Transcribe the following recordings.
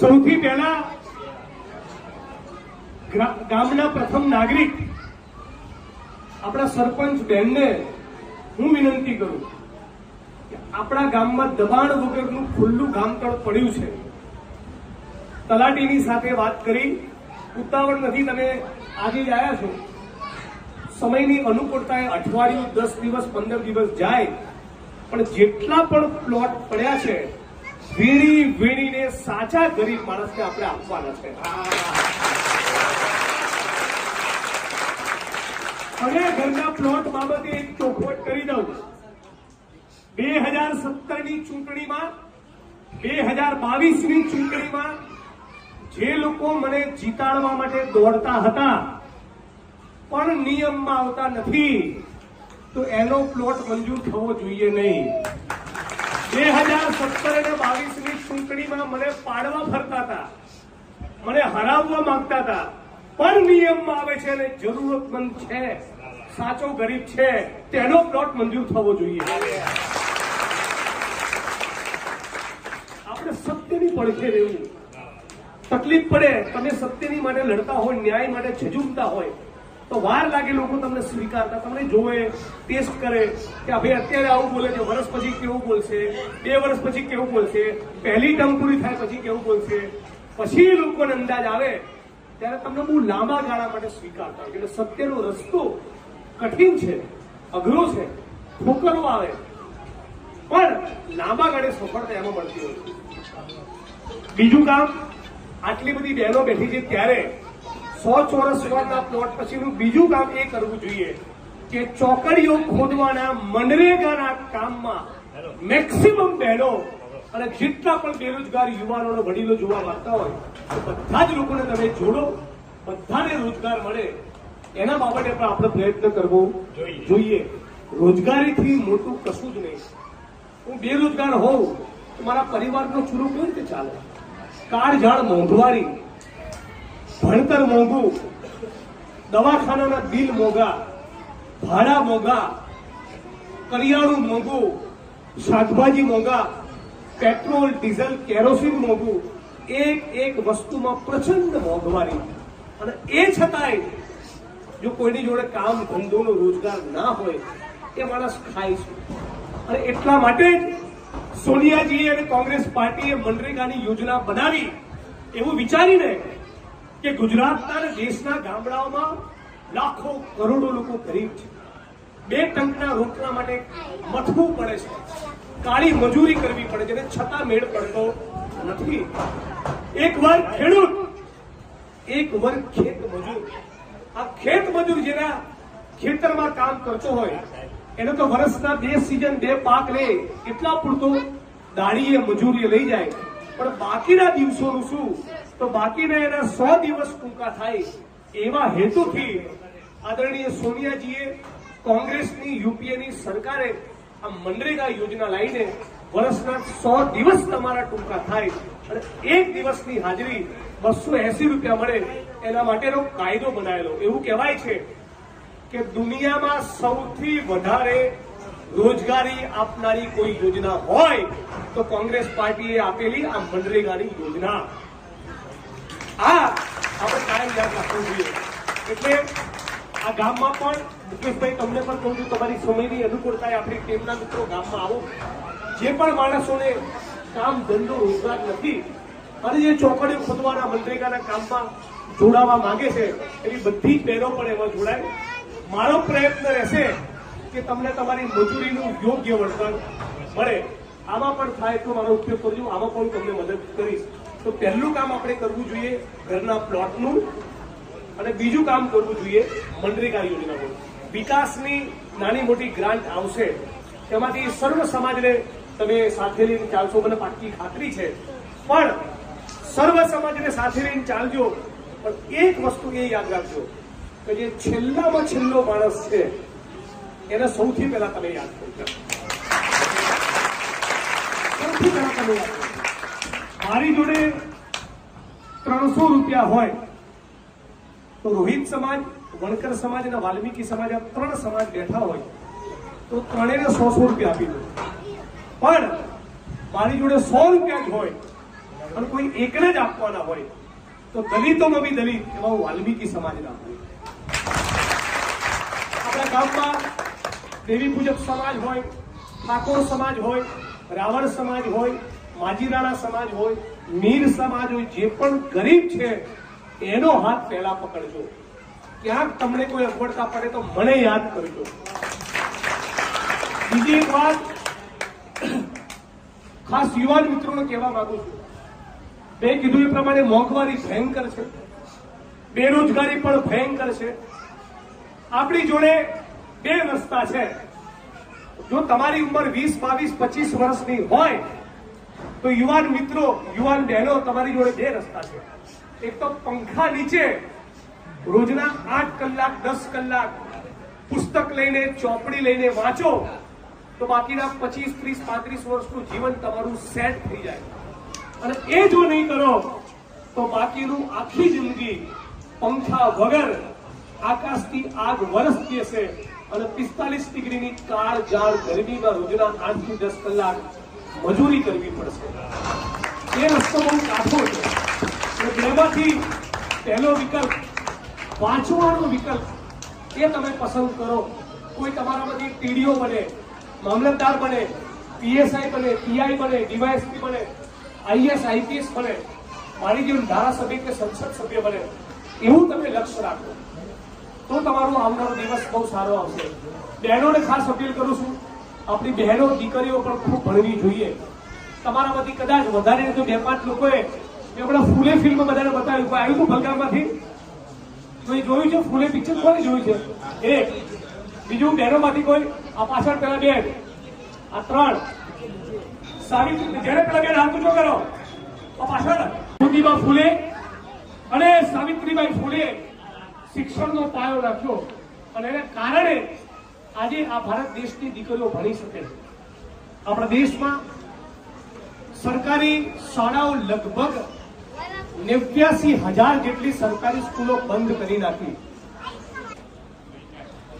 સૌથી પહેલા ગામના પ્રથમ નાગરિક, આપણા સરપંચ બહેનને હું વિનંતી કરું કે આપણા ગામમાં દબાણ વગરનું ખુલ્લું ગામતળ પડ્યું છે. તલાટીની સાથે વાત કરી, ઉતાવળ નથી તમે આજે જ આવ્યા છો. સમયની અનુકૂળતાએ અઠવાડિયું, દસ દિવસ, પંદર દિવસ જાય, પણ જેટલા પણ પ્લોટ પડ્યા છે, વીણી સાચા ગરીબ માણસને આપણે આપવાના છે. હવે ઘરના પ્લોટ બાબતે એક ચોખવટ કરી દઉં. બે હજાર સત્તરની ચૂંટણીમાં, બે હજાર બાવીસની ચૂંટણીમાં જે લોકો મને જીતાડવા માટે દોડતા હતા, પણ નિયમમાં આવતા નથી, તો એનો પ્લોટ મંજૂર થવો જોઈએ નહીં. બે હજાર સત્તર અને બાવીસ ચૂંટણીમાં મને પાડવા ફરતા હતા. મને હરાવવા માંગતા હતા. પણ નિયમમાં આવે છે અને જરૂરતમંદ છે, સાચો ગરીબ છે, તેનો પ્લોટ મંજૂર થવો જોઈએ. આપણે સત્યની પડખે રહેવું. તકલીફ પડે, તમે સત્યની માટે લડતા હોય, ન્યાય માટે ઝઝુમતા હોય તો વાર લાગે લોકો તમને સ્વીકારતા, તમને જોવે ટેસ્ટ કરે કે ભાઈ અત્યારે આવું બોલે છે વર્ષ પછી કેવું બોલશે, બે વર્ષ પછી કેવું બોલશે, પહેલી ટર્મ પૂરી થાય પછી કેવું બોલશે. પછી લોકોને અંદાજ આવે ત્યારે તમને બહુ લાંબા ગાળા માટે સ્વીકારતા હોય એટલે સત્યનો રસ્તો કઠિન છે, અઘરો છે, ઠોકરો આવે. પણ લાંબા ગાળે સફળતા એમાં મળતી હોય બીજું કામ, આટલી બધી બહેનો બેઠી છે ત્યારે સો ચોરસ સ્ક્વેરના પ્લોટ પછીનું બીજું કામ એ કરવું જોઈએ કે ચોકડીઓ ખોદવાના મનરેગાના કામમાં મેક્સિમમ બહેનો અને જેટલા પણ બેરોજગાર યુવાનો વડીલો જોવા માંગતા હોય તો બધા જ લોકોને તમે જોડો બધાને રોજગાર મળે. એના બાબતે પણ આપણે પ્રયત્ન કરવો જોઈએ. રોજગારીથી મોટું કશું જ નહીં. હું બેરોજગાર હોઉં તો મારા પરિવારનો ચૂરો કેવી રીતે ચાલે? કાળઝાળ મોંઘવારી. ભણતર મોંઘું, દવાખાનાના બિલ મોંઘા, ભાડા મોંઘા, કરિયાણું મોંઘું, શાકભાજી મોંઘા, પેટ્રોલ, ડીઝલ, કેરોસીન મોંઘું, એક એક વસ્તુમાં પ્રચંડ મોંઘવારી. અને એ છતાંય, જો કોઈની જોડે કામ, ધંધોનો રોજગાર ના હોય, એ માણસ ખાય છે. અને એટલા માટે જ સોનિયાજીએ અને કોંગ્રેસ પાર્ટીએ મનરેગાની યોજના બનાવી, એવું વિચારીને કે ગુજરાતના અને દેશના ગામડાઓમાં લાખો કરોડો લોકો ગરીબ છે. બે ટંકના રોટલા માટે મથવું પડે છે. કાળી મજૂરી કરવી પડે છે છતાં મેળ પડતો નથી. એક વર્ગ ખેડૂત, એક વર્ગ ખેત મજૂર. આ ખેત મજૂર જેના ખેતરમાં કામ કરતો હોય, એને તો વર્ષના બે સિઝન, બે પાક લે, એટલા પૂરતો દાડીએ મજૂરીએ લઈ જાય. પણ બાકીના દિવસોનું શું? તો બાકીના એના સો દિવસ ટૂંકા થાય એવા હેતુથી આદરણીય સોનિયાજીએ કોંગ્રેસની યુપીએની સરકારે આ મનરેગા યોજના લાવીને વર્ષના સો દિવસ તમારા ટૂંકા થાય અને એક દિવસની હાજરી બસો એસી રૂપિયા મળે એના માટેનો કાયદો બનાવેલો. એવું કહેવાય છે કે દુનિયામાં સૌથી વધારે રોજગારી આપનારી કોઈ યોજના હોય તો કોંગ્રેસ પાર્ટીએ આપેલી આ મનરેગાની યોજના. આ આપણે કાયમ યાદ રાખવું જોઈએ. એટલે આ ગામમાં પણ મુકેશભાઈ તમને પણ કહું છું, તમારી સમયની અનુકૂળતાએ આપણી ટીમના મિત્રો ગામમાં આવો. જે પણ માણસોને કામ, ધંધો, રોજગાર નથી, અને જે ચોકડીઓ ખોદવાના, મનરેગાના કામમાં જોડાવા માંગે છે, એવી બધી જ બહેનો પણ એમાં જોડાય. મારો પ્રયત્ન રહેશે કે તમને તમારી મજૂરીનું યોગ્ય વળતર મળે. આમાં પણ થાય એટલો મારો ઉપયોગ કરજો. આમાં પણ તમને મદદ કરીશ. તો પહેલું કામ આપણે કરવું જોઈએ ઘરના પ્લોટનું અને બીજું કામ કરવું જોઈએ મનરેગા યોજનાનું. વિકાસની નાની મોટી ગ્રાન્ટ આવશે, તેમાંથી સર્વ સમાજને તમે સાથે લઈને ચાલશો. મને પાકી ખાતરી છે. પણ સર્વ સમાજને સાથે લઈને ચાલજો. પણ એક વસ્તુ એ યાદ રાખજો કે જે છેલ્લામાં છેલ્લો માણસ છે, એને સૌથી પહેલા તમે યાદ કરજો. સૌથી પહેલા તમે યાદ કરજો. મારી જોડે ત્રણસો રૂપિયા હોય તો રોહિત સમાજ, વણકર સમાજ અને વાલ્મીકી સમાજ આ ત્રણ સમાજ બેઠા હોય તો ત્રણેયને સો સો રૂપિયા આપી દો. પણ મારી જોડે સો રૂપિયા જ હોય અને કોઈ એકને જ આપવાના હોય તો દલિતોમાં બી દલિત, એમાં હું વાલ્મીકી સમાજના હોય આપણા ગામમાં દેવી પૂજક સમાજ હોય, ઠાકોર સમાજ હોય, રાવણ સમાજ હોય માજીરાણા સમાજ હોય, મીર સમાજ હોય, જે પણ ગરીબ છે, એનો હાથ પહેલા પકડજો. ક્યાંક તમને કોઈ અગવડતા પડે તો મને યાદ કરજો. બીજી એક વાત, ખાસ યુવાન મિત્રોને કહેવા માંગુ છું. મેં કીધું એ પ્રમાણે મોંઘવારી ભયંકર છે. બેરોજગારી પણ ભયંકર છે. આપણી જોડે બે રસ્તા છે. જો તમારી ઉંમર વીસ, બાવીસ, પચીસ વર્ષની હોય તો યુવાન મિત્રો, યુવાન બહેનો, તમારી જોડે બે રસ્તા છે. એક તો પંખા નીચે, રોજના આઠ કલાક, દસ કલાક પુસ્તક લઈને, ચોપડી લઈને વાંચો, તો બાકીના પચીસ, ત્રીસ, પાંત્રીસ વર્ષનું જીવન તમારું સેટ થઈ જાય. અને એ જો નહીં કરો, તો બાકીનું આખી જિંદગી પંખા વગર આકાશથી આગ વરસતી હશે અને પિસ્તાલીસ ડિગ્રીની કાળ જાળ ગરમીમાં રોજના આઠથી દસ કલાક મજૂરી કરવી પડશે. એ રસ્તો બહુ કાઠો છે. જેમાંથી પહેલો વિકલ્પ વાંચવાનો વિકલ્પ એ તમે પસંદ કરો. કોઈ તમારામાંથી ટીડીઓ બને, મામલતદાર બને, પીએસઆઈ બને, પીઆઈ બને, ડીવાયએસપી બને, આઈએસ, આઈપીએસ બને, મારી જેમ ધારાસભ્ય કે સંસદ સભ્ય બને, એવું તમે લક્ષ્ય રાખો. તો તમારો આવનારો દિવસ બહુ સારો આવશે. બહેનોને ખાસ અપીલ કરું છું આપણી બહેનો દીકરીઓ પણ ખૂબ ભણવી જોઈએ. તમારામાંથી કદાચ વધારે તો બે પાંચ લોકોએ એમણે ફૂલે ફિલ્મ બધાને બતાવ્યું. આવ્યું હતું ભલગામમાંથી? એ જોયું છે? ફૂલે પિક્ચર કોને જોયું છે? એક. બીજું બહેનોમાંથી કોઈ? આ પાછળ પેલા બેન. આ ત્રણ. સાવિત્રી જેને પેલા બેન હાથ ઊંચો કરો પાછળ જ્યોતિબા ફૂલે અને સાવિત્રીબાઈ ફૂલે શિક્ષણનો પાયો રાખ્યો. અને એને કારણે આજે આ ભારત દેશની દીકરીઓ ભણી શકે છે. આપણા દેશમાં સરકારી શાળાઓ લગભગ નેવ્યાસી હજાર જેટલી સરકારી સ્કૂલો બંધ કરી નાખી.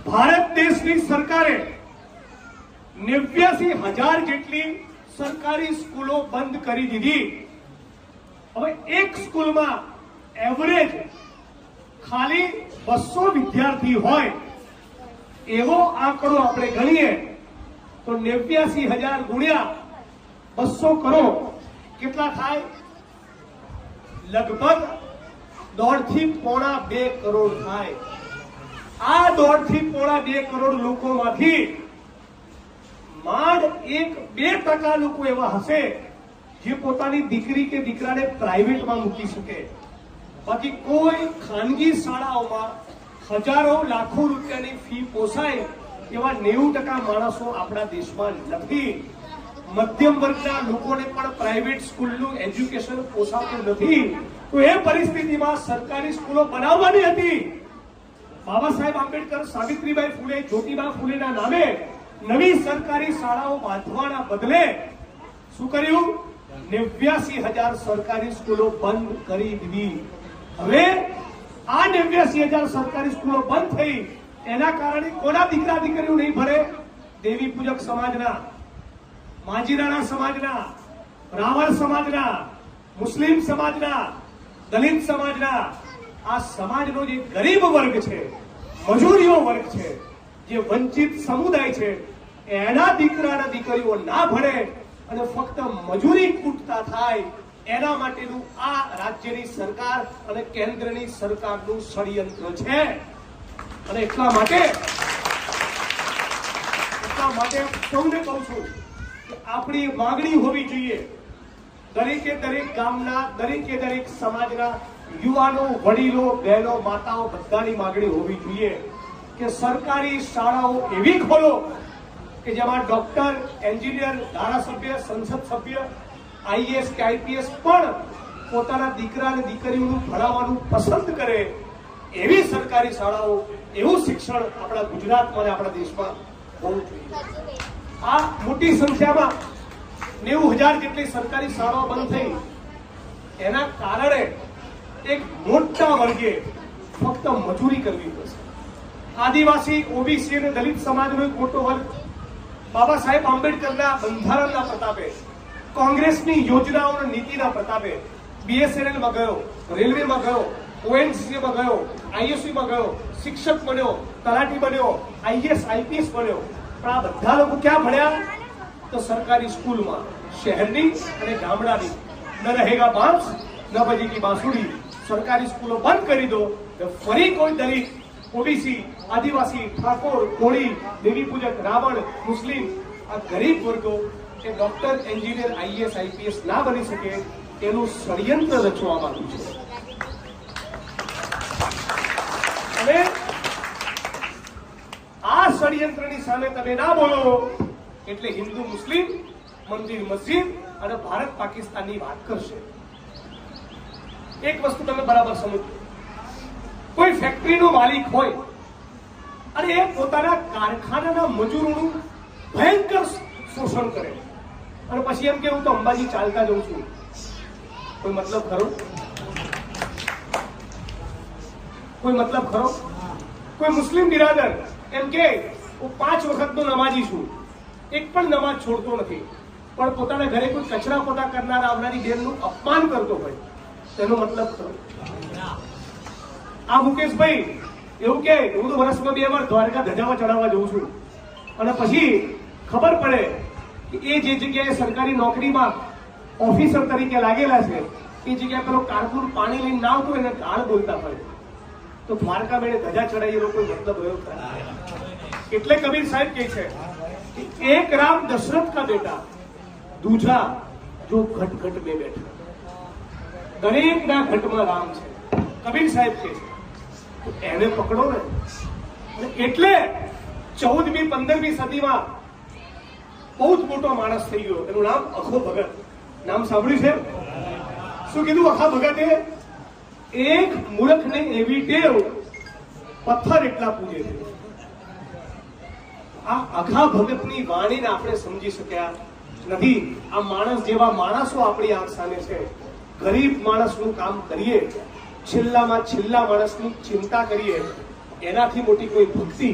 ભારત દેશની સરકારે નેવ્યાસી હજાર જેટલી સરકારી સ્કૂલો બંધ કરી દીધી. હવે એક સ્કૂલમાં એવરેજ ખાલી બસો વિદ્યાર્થી હોય એવો આંકડો આપણે ગણીએ તો નેવ્યાસી હજાર ગુણ્યા બસો કરોડ કેટલા થાય? લગભગ દોઢથી પોણા બે કરોડ થાય. આ દોઢથી પોણા બે કરોડ લોકોમાંથી માંડ એક બે ટકા લોકો એવા હશે જે પોતાની દીકરી કે દીકરાને પ્રાઇવેટમાં મૂકી શકે. બાકી કોઈ ખાનગી શાળાઓમાં હજારો લાખો રૂપિયાની ફી પોસાય એવા નેવું ટકા માણસો આપણા દેશમાં નથી. મધ્યમ વર્ગના લોકોને પણ પ્રાઇવેટ સ્કૂલનું એજ્યુકેશન પોસાતું નથી. તો એ પરિસ્થિતિમાં સરકારી સ્કૂલો બનાવવાની હતી. બાબા સાહેબ આંબેડકર, સાવિત્રીબાઈ ફૂલે, જ્યોતિબા ફૂલેના નામે નવી સરકારી શાળાઓ બાંધવાના બદલે શું કર્યું? નેવ્યાસી હજાર સરકારી સ્કૂલો બંધ કરી દીધી. હવે આ નેવ્યાસી હજાર સરકારી સ્કૂલો બંધ થઈ. એના કારણે કોના દીકરા દીકરીઓ નહીં ભરે? દેવી પૂજક સમાજના, માજીરાણા સમાજના, રાવણ સમાજના, મુસ્લિમ સમાજના, દલિત સમાજના, આ સમાજનો જે ગરીબ વર્ગ છે, મજૂરીઓ વર્ગ છે, જે વંચિત સમુદાય છે, એના દીકરાના દીકરીઓ ના ભણે અને ફક્ત મજૂરી કૂટતા થાય એના માટેનું આ રાજ્યની સરકાર અને કેન્દ્રની સરકારનું ષડયંત્ર છે. અને એટલા માટે એટલા માટે સૌને કહું છું કે આપણી માગણી હોવી જોઈએ દરેકે દરેક ગામના, દરેકે દરેક સમાજના યુવાનો, વડીલો, બહેનો, માતાઓ બધાની માગણી હોવી જોઈએ કે સરકારી શાળાઓ એવી ખોલો કે જેમાં ડોક્ટર, એન્જિનિયર, ધારાસભ્ય, સંસદ સભ્ય આઈએસ કે આઈપીએસ પણ પોતાના દીકરા અને દીકરીઓનું ભણાવવાનું પસંદ કરે એવી સરકારી શાળાઓ, એવું શિક્ષણ આપણા ગુજરાતમાં અને આપણા દેશમાં હોવું જોઈએ. આ મોટી સંખ્યામાં નેવું હજાર જેટલી સરકારી શાળાઓ બંધ થઈ. એના કારણે એક મોટા વર્ગે ફક્ત મજૂરી કરવી પડશે. આદિવાસી, ઓબીસી અને દલિત સમાજનો એક મોટો વર્ગ બાબા સાહેબ આંબેડકરના બંધારણના પ્રતાપે કોંગ્રેસની યોજનાઓ નીતિના પ્રતાપે બીએસએનએલમાં ગયો, રેલવેમાં ગયો ONGC માં ગયો, આઈએસસીમાં ગયો, શિક્ષક બન્યો, તલાટી બન્યો, આઈએસ, આઈપીએસ બન્યો. પણ આ બધા લોકો ક્યાં ભણ્યા? તો સરકારી સ્કૂલમાં, શહેરની અને ગામડાની. ન રહેગા બાંસ ન બજેગી બાંસુડી. સરકારી સ્કૂલો બંધ કરી દો તો ફરી કોઈ દલિત, ઓબીસી, આદિવાસી, ઠાકોર, કોળી દેવી પૂજક રાવણ, મુસ્લિમ, આ ગરીબ વર્ગો એ ડોક્ટર, એન્જિનિયર આઈએસ આઈપીએસ ના બની શકે એનું ષડયંત્ર રચવામાં આવ્યું છે. અને આ ષડયંત્રની સામે તમે ના બોલો એટલે હિન્દુ, મુસ્લિમ, મંદિર, મસ્જિદ અને ભારત, પાકિસ્તાનની વાત કરશે. એક વસ્તુ તમે બરાબર સમજો. કોઈ ફેક્ટરીનો માલિક હોય અને એ પોતાના કારખાનાના મજૂરોનું ભયંકર શોષણ કરે. અને પછી એમ કે હું તો અંબાજી ચાલતા જઉં છું. કોઈ મતલબ ખરો? કોઈ મતલબ ખરો? કોઈ મુસ્લિમ બિરાદર એમ કે, હું પાંચ વખતનો નમાજી છું. એક પણ નમાજ છોડતો નથી. પણ પોતાના ઘરે કોઈ કચરા પોતા કરનાર આવનારી બેનનું અપમાન કરતો હોય. તેનો મતલબ ખરો. આ મુકેશભાઈ એવું કે, હું તો વર્ષમાં બે વાર દ્વારકા ધજામાં ચડાવવા જઉં છું. અને પછી ખબર પડે કે એ જે જગ્યાએ સરકારી નોકરીમાં ઓફિસર તરીકે લાગેલા છે, એ જગ્યાએ પેલો કારકુર પાણી લઈને ના આવતો એને ગાળ બોલતા હોય. તો દ્વારકા મેળે ધજા ચડાવીનો કોઈ મતલબ રહ્યો એટલે કબીર સાહેબ કહે છે કે એક રામ દશરથ કા બેટા, દૂજા જો ઘટ ઘટ મે બેઠા. દરેક ના ઘટમાં રામ છે. કબીર સાહેબ કહે છે એને પકડો ને. એટલે ચૌદમી, પંદરમી સદીમાં બહુ જ મોટો માણસ થઈ ગયો. એનું નામ અખો ભગત. નામ સાંભળ્યું છે? શું કીધું અખા ભગતે? એક મૂર્ખને એવી ટેવ પથ્થર એટલા પૂજે છે. આ અખા ભગતની વાણીને આપણે સમજી શક્યા નથી. આ માણસ જેવા માણસો આપણી આંખ સામે છે. ગરીબ માણસનું કામ કરીએ, છેલ્લામાં છેલ્લા માણસની ચિંતા કરીએ, એનાથી મોટી કોઈ ભક્તિ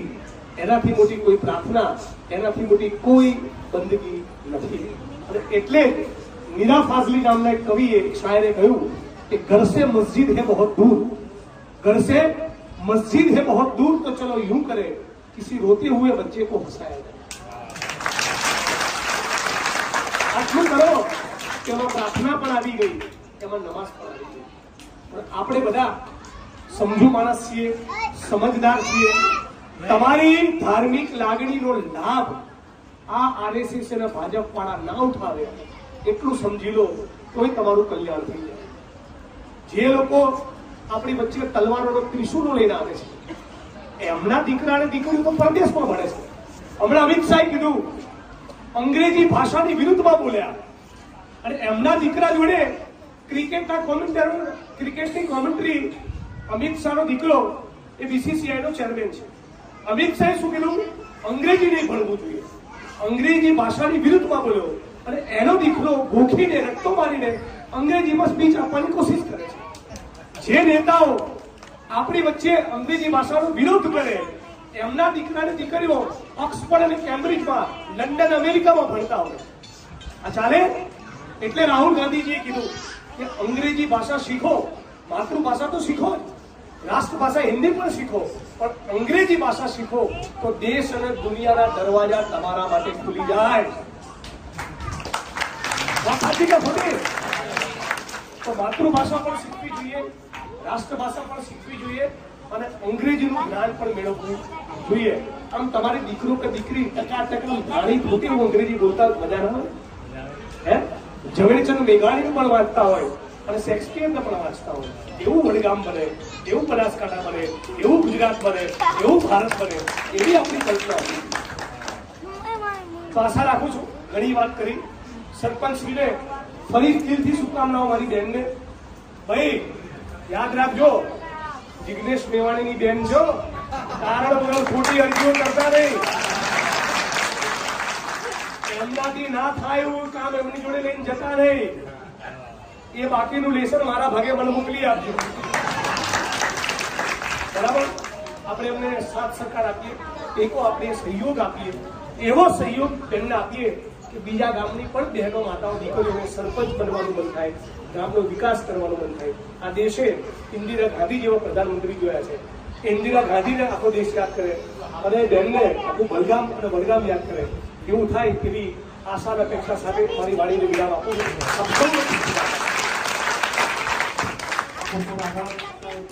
એનાથી મોટી કોઈ પ્રાર્થના એનાથી મોટી કોઈ બંદગી નથી અને એટલે જ મીરા ફાઝલી નામના એક કવિએ એક શાયરે કહ્યું કે ઘર से मस्जिद है बहुत दूर घर से मस्जिद है बहुत दूर तो चलो यूं करे किसी रोते हुए बच्चे को हंसाया जाए આટલું કરો કે એમાં પ્રાર્થના પણ આવી ગઈ એમાં નમાઝ પણ આવી ગઈ પણ આપણે બધા સમજુ માણસ છીએ સમજદાર છીએ તમારી ધાર્મિક લાગણીનો લાભ આ આરએસએસ અને ભાજપ વાળા ના ઉઠાવે, એટલું સમજી લો, તોય તમારું કલ્યાણ થઈ જાય. જે લોકો આપણી વચ્ચે તલવારોનો ત્રિશુલો લઈને આવે છે, એમના દીકરા અને દીકરીઓ તો પરદેશમાં ભણે છે. હમણાં અમિત શાહે કીધું, અંગ્રેજી ભાષાની વિરુદ્ધમાં બોલ્યા. અને એમના દીકરા જોડે ક્રિકેટના કોમેન્ટર ક્રિકેટની કોમેન્ટ્રી અમિત શાહનો દીકરો, એ બીસીસીઆઈનો ચેરમેન છે. અમિત શાહે શું કીધું? અંગ્રેજી નહીં ભણવું જોઈએ. અંગ્રેજી ભાષાની વિરુદ્ધમાં બોલ્યો. અને એનો દીકરો ભૂખીને રક્તો મારીને અંગ્રેજીમાં સ્પીચ આપવાની કોશિશ કરે છે. જે નેતાઓ આપણી વચ્ચે અંગ્રેજી ભાષાનો વિરોધ કરે, એમના દીકરા અને દીકરીઓ ઓક્સફર્ડ અને કેમ્બ્રિજમાં લંડન, અમેરિકામાં ભણતા હોય. આ ચાલે? એટલે રાહુલ ગાંધીજીએ કીધું કે અંગ્રેજી ભાષા શીખો, માતૃભાષા તો શીખો જ. રાષ્ટ્રભાષા હિન્દી પણ શીખો. પણ અંગ્રેજી ભાષા શીખો તો દેશ અને દુનિયાના દરવાજા તમારા માટે ખુલી જાય. ખોટી તો માતૃભાષા પણ શીખવી જોઈએ, રાષ્ટ્રભાષા પણ શીખવી જોઈએ અને અંગ્રેજીનું જ્ઞાન પણ મેળવવું જોઈએ. આમ તમારી દીકરો કે દીકરી ટકાટક જાણી હોતી એવું અંગ્રેજી બોલતા મજા ના હોય હે? ઝવેરચંદ મેઘાણીનું પણ વાંચતા હોય. અને શેક્સપિયરને પણ વાંચતા હોય. એવું વડગામ બને, એવું બનાસકાંઠા બને, એવું ગુજરાત બને, એવું ભારત બને, એવી આપણી કલ્પના તો આશા રાખું છું, ઘણી વાત કરી. સરપંચશ્રીને ફરી દિલથી શુભકામનાઓ મારી બહેનને ભાઈ, યાદ રાખજો, જિગ્નેશ મેવાણીની બેન છો. કારણ વગર ખોટી અરજીઓ કરતા નહીં. એમનાથી ના થાય એવું કામ એમની જોડે લઈને જતા નહીં. એ બાકીનું લેસન મારા ભાગે મને મોકલી આપજો. બરાબર? આપણે એમને સાથ સહકાર આપીએ, ટેકો આપીએ, સહયોગ આપીએ. એવો સહયોગ તેમને આપીએ કે બીજા ગામની પણ બહેનો, માતાઓ, દીકરીઓને સરપંચ બનવાનું મન થાય, ગામનો વિકાસ કરવાનું મન થાય. આ દેશે ઇન્દિરા ગાંધી જેવા પ્રધાનમંત્રી જોયા છે. ઇન્દિરા ગાંધીને આખો દેશ યાદ કરે અને બહેનને આખું બલગામ અને બલગામ યાદ કરે. એવું થાય તેવી આશા અપેક્ષા સાથે મારી વાણીને વિરામ આપું છું. આપ સૌને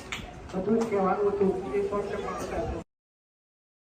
બધું જ કહેવાનું હતું એ પણ